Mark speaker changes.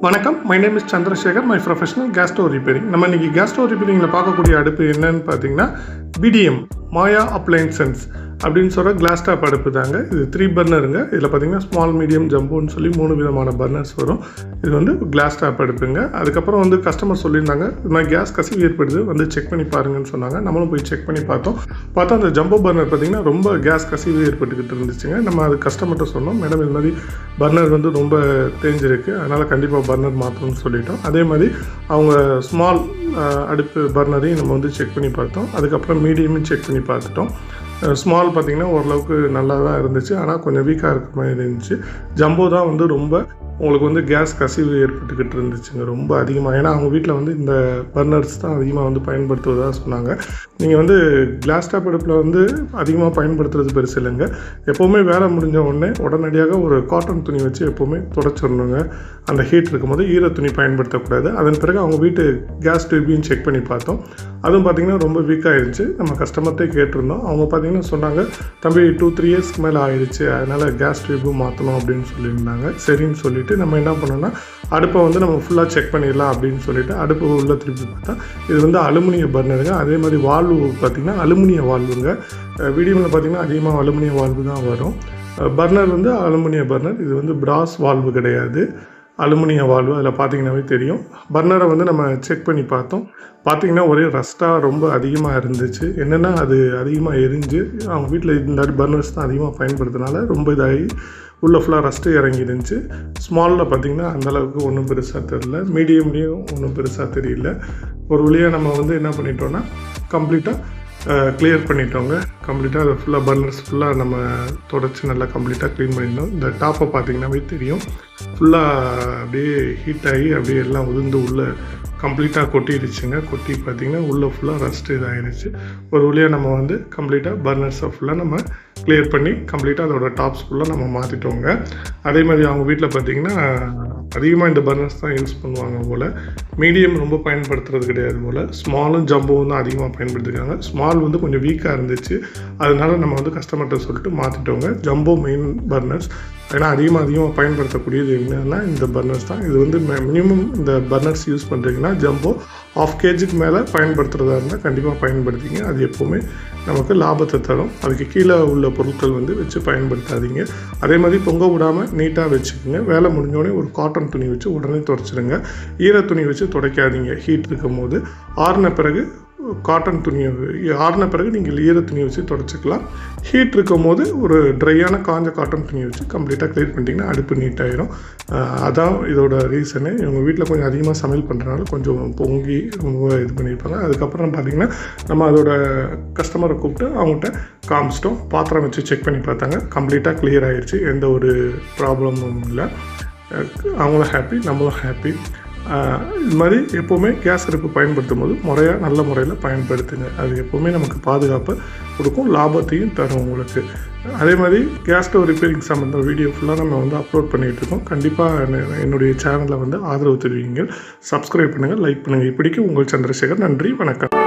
Speaker 1: வணக்கம். My name is Chandrasekar. My professional gas stove repairing நம்ம இன்னைக்கு கேஸ் ரிப்பேரிங்கில் பார்க்கக்கூடிய அடுப்பு என்னன்னு பார்த்தீங்கன்னா பிடிஎம் மாயா அப்ளைன்சன்ஸ் அப்படின்னு சொல்கிற கிளாஸ் டாப் அடுப்பு தாங்க. இது த்ரீ பர்னருங்க இதில் பார்த்தீங்கன்னா ஸ்மால் மீடியம் ஜம்புன்னு சொல்லி மூணு விதமான பர்னர்ஸ் வரும். இது வந்து கிளாஸ் டாப் அடுப்புங்க. அதுக்கப்புறம் வந்து கஸ்டமர் சொல்லியிருந்தாங்க இது மாதிரி கேஸ் கசிவு ஏற்படுது. வந்து செக் பண்ணி பாருங்கன்னு சொன்னாங்க. நம்மளும் போய் செக் பண்ணி பார்த்தோம். பார்த்தா அந்த ஜம்போ பர்னர் பார்த்தீங்கன்னா ரொம்ப கேஸ் கசிவு ஏற்பட்டுக்கிட்டு இருந்துச்சுங்க. நம்ம அது கஸ்டமர்கிட்ட சொன்னோம் மேடம் இது மாதிரி பர்னர் வந்து ரொம்ப தேஞ்சிருக்கு. அதனால் கண்டிப்பாக பர்னர் மாற்றணும்னு சொல்லிட்டோம். அதே மாதிரி அவங்க ஸ்மால் அடுப்பு பர்னரையும் நம்ம வந்து செக் பண்ணி பார்த்தோம். அதுக்கப்புறம் மீடியமும் செக் பண்ணி பார்த்துட்டோம். ஸ்மால் பார்த்திங்கன்னா ஓரளவுக்கு நல்லா தான் இருந்துச்சு. ஆனால் கொஞ்சம் வீக்காக இருக்கிற மாதிரி இருந்துச்சு. ஜம்போ தான் வந்து ரொம்ப உங்களுக்கு வந்து கேஸ் கசிவு ஏற்பட்டுக்கிட்டு இருந்துச்சுங்க ரொம்ப அதிகமாக ஏன்னா அவங்க வீட்டில் வந்து இந்த பர்னர்ஸ் தான் அதிகமாக வந்து பயன்படுத்துவதாக சொன்னாங்க. நீங்கள் வந்து கிளாஸ் டாப் அடுப்பில் வந்து அதிகமாக பயன்படுத்துறது பெருசு இல்லைங்க. எப்போவுமே வேலை முடிஞ்ச உடனே உடனடியாக ஒரு காட்டன் துணி வச்சு எப்போவுமே தொடச்சிடணுங்க. அந்த ஹீட் இருக்கும்போது ஈர துணி பயன்படுத்தக்கூடாது. அதன் பிறகு அவங்க வீட்டு கேஸ் டியூபையும் செக் பண்ணி பார்த்தோம். அதுவும் பார்த்திங்கன்னா ரொம்ப வீக்காக இருந்துச்சு நம்ம கஸ்டமர்கிட்டே கேட்டிருந்தோம். அவங்க பார்த்திங்கன்னா சொன்னாங்க தம்பி டூ த்ரீ இயர்ஸ்க்கு மேலே ஆயிடுச்சு அதனால் கேஸ் டியூபும் மாற்றணும் அப்படின்னு சொல்லியிருந்தாங்க. சரின்னு சொல்லிவிட்டு நம்ம என்ன பண்ணோம்னா அடுப்பை வந்து நம்ம ஃபுல்லாக செக் பண்ணிடலாம் அப்படின்னு சொல்லிவிட்டு அடுப்பு உள்ளே திருப்பி பார்த்தா இது வந்து அலுமினிய பர்னருங்க. அதே மாதிரி வால்வு பார்த்திங்கன்னா அலுமினிய வால்வுங்க. வீடியோவில் பார்த்திங்கன்னா அதிகமாக அலுமினிய வால்வு தான் வரும். பர்னர் வந்து அலுமினிய பர்னர் இது வந்து பிராஸ் வால்வு கிடையாது. அலுமினிய வால்வு அதில் பார்த்தீங்கன்னாவே தெரியும். பர்னரை வந்து நம்ம செக் பண்ணி பார்த்தோம். பார்த்தீங்கன்னா ஒரே ரஸ்ட்டாக ரொம்ப அதிகமாக இருந்துச்சு. என்னென்னா அது அதிகமாக எரிஞ்சு அவங்க வீட்டில் இந்த பர்னர்ஸ் தான் அதிகமாக பயன்படுத்தினால ரொம்ப இதாகி உள்ளே ஃபுல்லாக ரஸ்ட்டு இறங்கி இருந்துச்சு ஸ்மாலில் பார்த்தீங்கன்னா அந்தளவுக்கு ஒன்றும் பெருசாக தெரியல. மீடியம்லேயும் ஒன்றும் பெருசாக தெரியல. ஒரு வழியாக நம்ம வந்து என்ன பண்ணிட்டோன்னா கம்ப்ளீட்டாக கிளியர் பண்ணிட்டோங்க. கம்ப்ளீட்டாக அதை ஃபுல்லாக பர்னர்ஸ் ஃபுல்லாக நம்ம தொடச்சி நல்லா கம்ப்ளீட்டாக க்ளீன் பண்ணிட்டோம் இந்த டாப்பை பார்த்தீங்கன்னாவே தெரியும். ஃபுல்லாக அப்படியே ஹீட் ஆகி அப்படியே எல்லாம் உதிர்ந்து உள்ளே கம்ப்ளீட்டாக கொட்டிடுச்சுங்க. கொட்டி பார்த்தீங்கன்னா உள்ளே ஃபுல்லாக ரஸ்ட் இதாகிடுச்சு ஒரு வழியாக நம்ம வந்து கம்ப்ளீட்டாக பர்னர்ஸை ஃபுல்லாக நம்ம கிளியர் பண்ணி கம்ப்ளீட்டாக அதோட டாப்ஸ் ஃபுல்லாக நம்ம மாற்றிட்டோங்க அதே மாதிரி அவங்க வீட்டில் பார்த்தீங்கன்னா அதிகமாக இந்த பர்னர்ஸ் தான் யூஸ் பண்ணுவாங்க போல். மீடியம் ரொம்ப பயன்படுத்துறது கிடையாது போல். ஸ்மாலும் ஜம்புவும் தான் அதிகமாக பயன்படுத்திருக்காங்க. ஸ்மால் வந்து கொஞ்சம் வீக்காக இருந்துச்சு. அதனால நம்ம வந்து கஸ்டமர்கிட்ட சொல்லிட்டு மாற்றிட்டோங்க ஜம்போ மெயின் பர்னர்ஸ் ஏன்னா அதிகமாக அதிகமாக பயன்படுத்தக்கூடியது என்னன்னா இந்த பர்னர்ஸ் தான். இது வந்து மினிமம் இந்த பர்னர்ஸ் யூஸ் பண்ணுறீங்கன்னா ஜம்போ ஆஃப் கேஜிக்கு மேலே பயன்படுத்துகிறதா இருந்தால் கண்டிப்பாக பயன்படுத்திங்க. அது எப்போவுமே நமக்கு லாபத்தை தரும். அதுக்கு கீழே உள்ள பொருட்கள் வந்து வச்சு பயன்படுத்தாதீங்க. அதே மாதிரி பொங்க விடாமல் நீட்டாக வச்சுக்கோங்க. வேலை முடிஞ்சோடனே ஒரு காட்டன் துணி வச்சு உடனே துடைச்சிடுங்க ஈர துணி வச்சு துடைக்காதீங்க. ஹீட் இருக்கும் போது ஆறின பிறகு காட்டன் துணியை ஆறின பிறகு நீங்கள் ஈர துணியை வச்சு தொடச்சிக்கலாம். ஹீட் இருக்கும் போது ஒரு ட்ரையான காஞ்ச காட்டன் துணியை வச்சு கம்ப்ளீட்டாக க்ளீன் பண்ணிட்டீங்கன்னா அடுப்பு நீட்டாயிரும் அதான் இதோட ரீசனு இவங்க வீட்டில் கொஞ்சம் அதிகமாக சமையல் பண்ணுறதுனால கொஞ்சம் பொங்கி ரொம்ப இது பண்ணியிருப்பாங்க. அதுக்கப்புறம் பார்த்திங்கன்னா நம்ம அதோட கஸ்டமரை கூப்பிட்டு அவங்கள்ட்ட காமிச்சிட்டோம். பாத்திரம் வச்சு செக் பண்ணி பார்த்தாங்க. கம்ப்ளீட்டாக கிளியர் ஆகிடுச்சு எந்த ஒரு ப்ராப்ளமும் இல்லை. அவங்களும் ஹாப்பி நம்மளும் ஹாப்பி இது மாதிரி எப்போவுமே கேஸ் அடுப்பு பயன்படுத்தும் போது முறையாக நல்ல முறையில் பயன்படுத்துங்க. அது எப்போவுமே நமக்கு பாதுகாப்பை கொடுக்கும் லாபத்தையும் தரும் உங்களுக்கு. அதே மாதிரி கேஸ் ஸ்டவ் ரிப்பேரிங் சம்மந்த வீடியோ ஃபுல்லாக நம்ம வந்து அப்லோட் பண்ணிகிட்டு இருக்கோம். கண்டிப்பாக என்னுடைய சேனலை வந்து ஆதரவு தெரிவிங்க. சப்ஸ்கிரைப் பண்ணுங்கள் லைக் பண்ணுங்கள் இப்படிக்கு உங்கள் சந்திரசேகர் நன்றி வணக்கம்.